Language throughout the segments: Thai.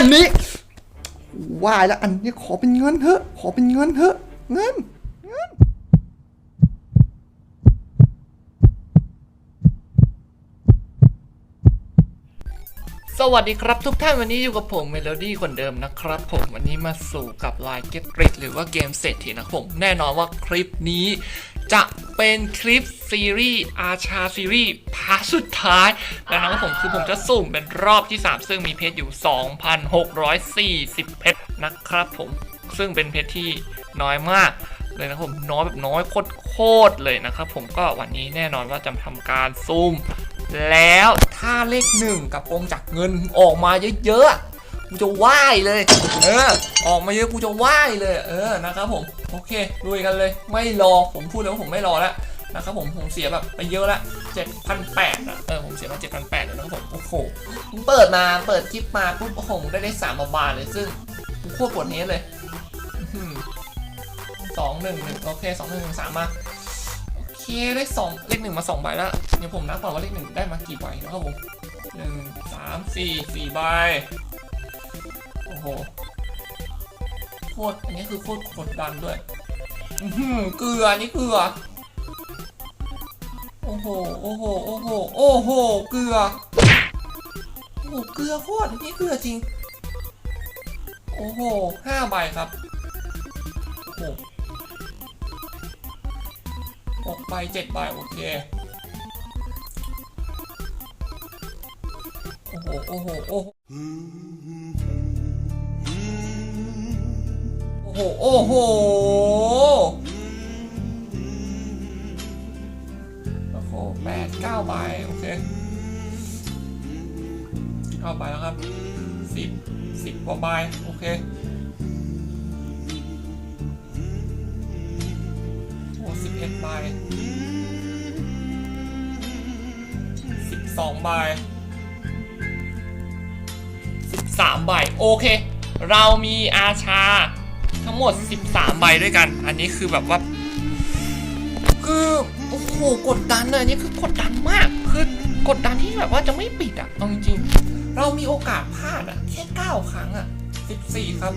อันนี้ว่าแล้วอันนี้ขอเป็นเงินเถอะ ขอเป็นเงินเถอะ เงิน เงิน สวัสดีครับทุกท่านวันนี้อยู่กับผมเมโลดี้คนเดิมนะครับผมวันนี้มาสู่กับ Line Get Rich หรือว่าเกมเศรษฐีนะผม แน่นอนว่าคลิปนี้ จะเป็นคลิปซีรีส์อาชาซีรีส์พาร์ทสุดท้ายแล้วนะครับผมคือผมจะสุ่มเป็นรอบที่ 3 ซึ่งมีเพชรอยู่ 2,640 เพชรนะครับผมซึ่งเป็นเพชรที่น้อยมากเลยนะครับผมน้อยแบบน้อยโคตรเลยนะครับผมก็วันนี้แน่นอนว่าจะทำการซุ่มแล้วถ้าเลขหนึ่งกับกงจากเงินออกมาเยอะๆกูจะไหว้เลย เออ ออกมาเยอะกูจะไหว้เลย เออนะครับผม โอเคลุยกันเลย ไม่รอผมพูดแล้วว่าผมไม่รอแล้วนะครับผมผมเสียแบบไปเยอะละ7,800อะเออผมเสียมา7,800เลยนะครับผมโอ้โหผมเปิดมาเปิดคลิปมาปุ๊บโอ้โหได้ได้สามบาทเลยซึ่งกูโคตรปวดเนี้เลยสองหนึ่งหนึ่งโอเคสองหนึ่งหนึ่งสามมาโอเคได้สองเลขหนึ่งมาสองใบแล้วเดี๋ยวผมนับก่อนว่าเลขหนึ่งได้มากี่ใบนะครับผมหนึ่งสามสี่สี่ใบโอ้โห ตรอันนี้คือโคตรกดดันด้วยอื้อหือเกลืออันนี่เกลือ โอ้โห โอ้โห โอ้โห โอ้โห เกลือ โอ้โห เกลือโคตรนนี่เกลือจริง โอ้โหห้าใบครับ โอ้โหหกใบเจ็ดใบโอเค โอ้โห โอ้โห โอ้โห ห โอ้โห โอ้โหแปดเก้าใบโอเคเก้าใบแล้วครับสิบสิบกว่าใบโอเคโอ้สิบเอ็ดใบสิบสองใบสิบสามใบโอเค เรามีอาชา ทั้งหมด 13 ใบด้วยกัน อันนี้คือแบบว่า คือโอ้โหกดดันเลยอันนี้คือกดดันมาก คือกดดันที่แบบว่าจะไม่ปิดอะเอาจริงๆเรามีโอกาสพลาดอะแค่9ครั้งอะ14 ครับ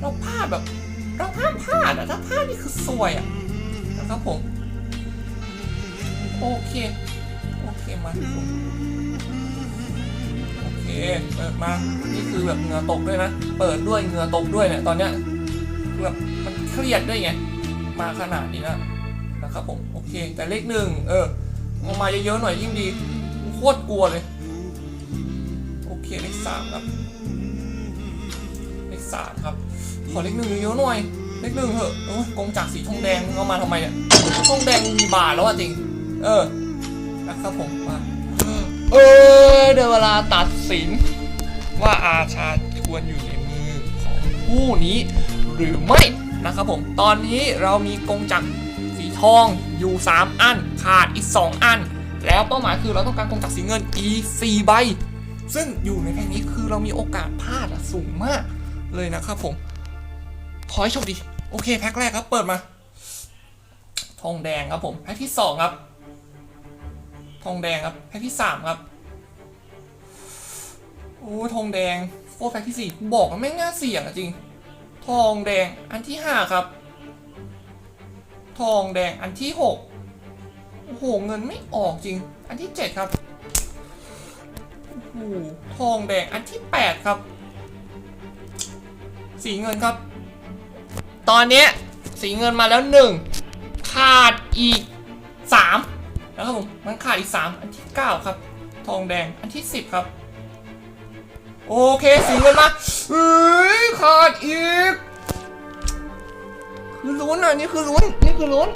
เราพลาดแบบ เราห้ามพลาดอะถ้าพลาดนี่คือซวยอะนะครับผม โอเค โอเคมาผมโอเค เปิดมา นี่คือแบบเหงื่อตกด้วยนะ เปิดด้วยเหงื่อตกด้วยเนี่ย ตอนเนี้ย แบบมันเครียดด้วยไง มาขนาดนี้นะนะครับผม โอเค แต่เลขหนึ่งเออเอามาเยอะๆหน่อยยิ่งดี โคตรกลัวเลย โอเคเลขสามครับ เลขสามครับ ขอเลขหนึ่งเยอะๆหน่อย เลขหนึ่งเหอะโอ้ยกงจักรสีทองแดงมึงเอามาทำไมเนี่ยทองแดงมีบาทแล้วอะจริง เออ นะครับผมมาเออเดี๋ยวเวลาตัดสินว่าอาชาควรอยู่ในมือของผู้นี้ หรือไม่นะครับผม ตอนนี้เรามีกงจักรสีทองอยู่ 3 อัน ขาดอีก 2 อัน แล้วเป้าหมายคือเราต้องการกงจักรสีเงินอีก4ใบ ซึ่งอยู่ในแพ็คนี้คือเรามีโอกาสพลาดอะสูงมากเลยนะครับผม ขอให้โชคดี โอเคแพ็คแรกครับเปิดมา ทองแดงครับผม แพ็คที่สองครับ ทองแดงครับ แพ็คที่สามครับโอ้ทองแดงโอ้แพ็คที่สี่บอกว่าไม่งน่าเสี่ยงจริง ทองแดงอันที่ห้าครับ ทองแดงอันที่หกโอ้โหเงินไม่ออกจริง อันที่เจ็ดครับโอ้โหทองแดงอันที่แปดครับ สีเงินครับ ตอนนี้สีเงินมาแล้วหนึ่งขาดอีกสามนะครับผมมันขาดอีกสามอันที่เก้าครับ ทองแดงอันที่สิบครับ โอเคสีเงินมาเฮ้ยขาดอีก คือลุ้นอะนี่คือลุ้นนี่คือลุ้น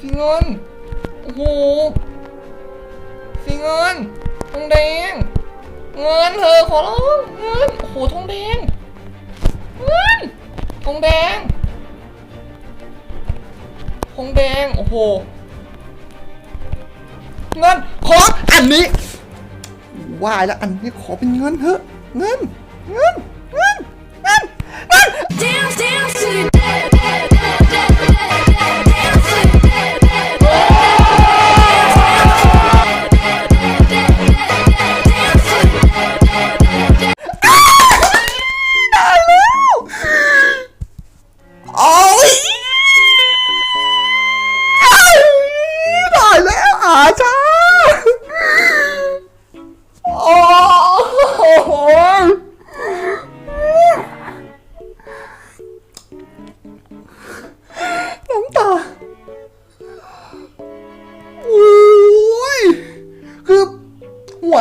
สีเงินโอ้โหสีเงินทองแดงเงินเธอขอร้องเงินโอ้โหทองแดงเงินทองแดงทองแดงโอ้โหเงินขออันนี้ ว่าแล้วอันนี้ขอเป็นเงินเถอะ เงินเงิน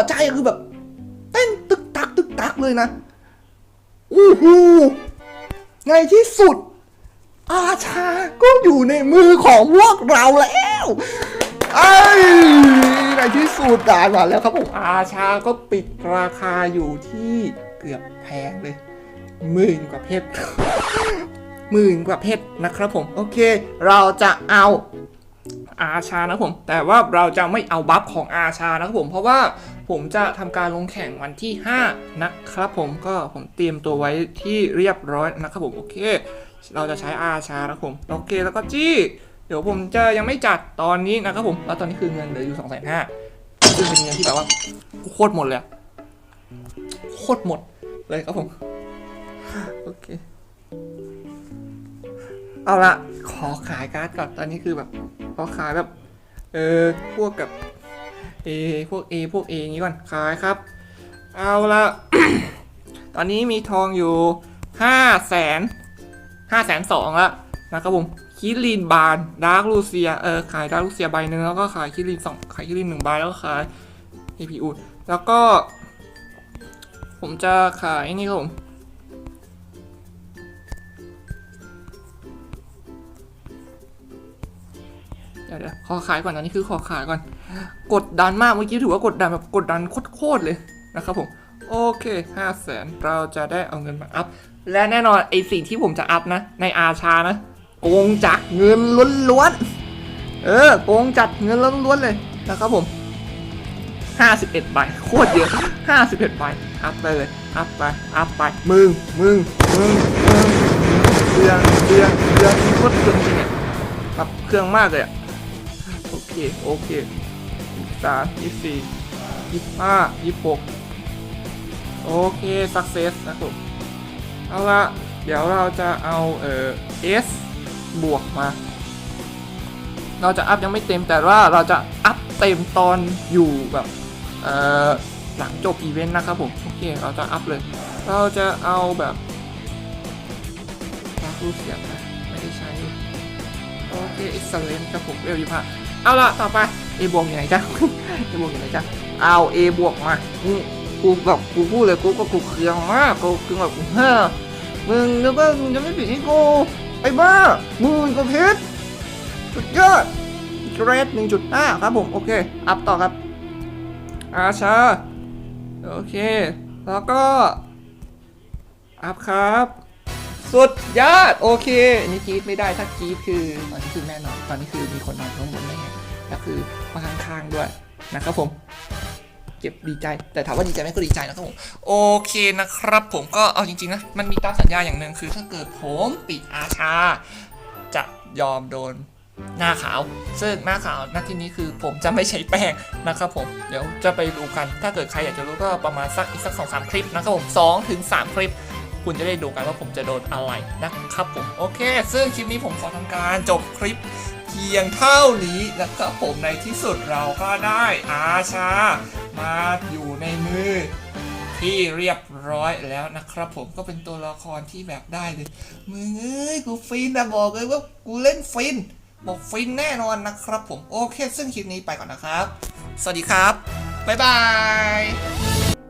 ใจก็คือแบบเต้นตึกตักตึกตักเลยนะอู้หูในที่สุด อาชาก็อยู่ในมือของพวกเราแล้วไอ้ในที่สุดด่านมาแล้วครับผมอาชาก็ปิดราคาอยู่ที่เกือบแพงเลยหมื่นกว่าเพชรหมื่นกว่าเพชรนะครับผม โอเค เราจะเอาอาชานะผม แต่ว่าเราจะไม่เอาบัฟของอาชานะครับผม เพราะว่า ผมจะทำการลงแข่งวันที่ 5 นะครับผมก็ผมเตรียมตัวไว้ที่เรียบร้อยนะครับผมโอเค เราจะใช้อาชานะครับผมโอเคแล้วก็จี้ เดี๋ยวผมจะยังไม่จัดตอนนี้นะครับผมแล้วตอนนี้คือเงินเหลืออยู่2 5 0 0 0ซึ่งเป็นเงินที่แบบว่าโคตรหมดเลยโคตรหมดเลยครับผมโอเคเอาละขอขายการ์ดก่อนตอนนี้คือแบบขอขายแบบเออพวกกับ A พวก A พวก A อย่างนี้ก่อนขายครับ เอาละ ตอนนี้มีทองอยู่ห้าแสนห้าแสนสองละนะครับผมคิรินบานดาร์กลูเซียเออขายดาร์กลูเซียใบหนึ่งแล้วก็ขายคิรินสองขายคิรินหนึ่งใบแล้วก็ขาย APU แล้วก็ ผมจะขายนี่ครับผม ดี๋ยวเดี๋ยวขอขายก่อนตอนนี้คือขอขายก่อน กดดันมากเมื่อกี้ถือว่ากดดันแบบกดดันโคตรเลยนะครับผม โอเคห้าแสนเราจะได้เอาเงินมาอัพ และแน่นอนไอสิ่งที่ผมจะอัพนะ ในอาชานะโกงจากเงินล้วนๆ เออโกงจัดเงินล้วนๆเลยนะครับผม51ใบโคตรเยอะ 51ใบอัพไปเลย อัพไป อัพไป มึง มึง มึง มึงเดืองเดืองเดืองโคตรเดืองจริงๆแบบเครื่องมากเลยอะ เคโอเคยี่สามยี่สี่ยี่ห้ายี่หกโอเค success นะครับ เอาละเดี๋ยวเราจะเอาเอ่อ S บวกมา เราจะอัพยังไม่เต็มแต่ว่าเราจะอัพเต็มตอนอยู่แบบเอ่อหลังจบอีเวนต์นะครับผมโอเคเราจะอัพเลย เราจะเอาแบบลากรูปเสียงนะไม่ได้ใช้โอเค excellent ครับผมเร็วยี่ห้า เอาละต่อไป A บวกอยู่ไหนจ๊ะ A บวกอยู่ไหนจ๊ะ เอา A บวกมาอืมกูแบบกูพูดเลยกูก็กูเคืองมากกูเคืองแบบเฮ้อมึงนึกว่ามึงจะไม่ผิดที่กู ไอ้บ้ามื่นกว่าเพชรสุดยอดเกรดหนึ่งจุดห้าครับผม โอเค อัพต่อครับ อาชา โอเค แล้วก็ อัพครับ สุดยอด โอเคอันนี้กรีดไม่ได้ถ้ากรีดคือตอนนี้คือแน่นอนตอนนี้คือมีคนนอนข้างบนได้ไงแล้วคือมาข้างๆด้วยนะครับผมเก็บดีใจ แต่ถามว่าดีใจไหมก็ดีใจนะครับผมโอเคนะครับผมก็เอาจริงๆนะมันมีตามสัญญาอย่างหนึ่งคือ ถ้าเกิดผมปิดอาชา จะยอมโดนหน้าขาว ซึ่งหน้าขาวหน้าที่นี้คือผมจะไม่ใช้แป้งนะครับผม เดี๋ยวจะไปดูกัน ถ้าเกิดใครอยากจะรู้ก็ประมาณสักอีกสักสองสามคลิปนะครับผมสองถึงสามคลิป คุณจะได้ดูกันว่าผมจะโดนอะไรนะครับผมโอเค ซึ่งคลิปนี้ผมขอทำการจบคลิปเพียงเท่านี้นะครับผมในที่สุดเราก็ได้อาชา มาอยู่ในมือที่เรียบร้อยแล้วนะครับผมก็เป็นตัวละครที่แบบได้เลยมึงเอ้ยกูฟินนะบอกเลยว่ากูเล่นฟิน บอกฟินแน่นอนนะครับผมโอเค ซึ่งคลิปนี้ไปก่อนนะครับ สวัสดีครับ บ๊ายบาย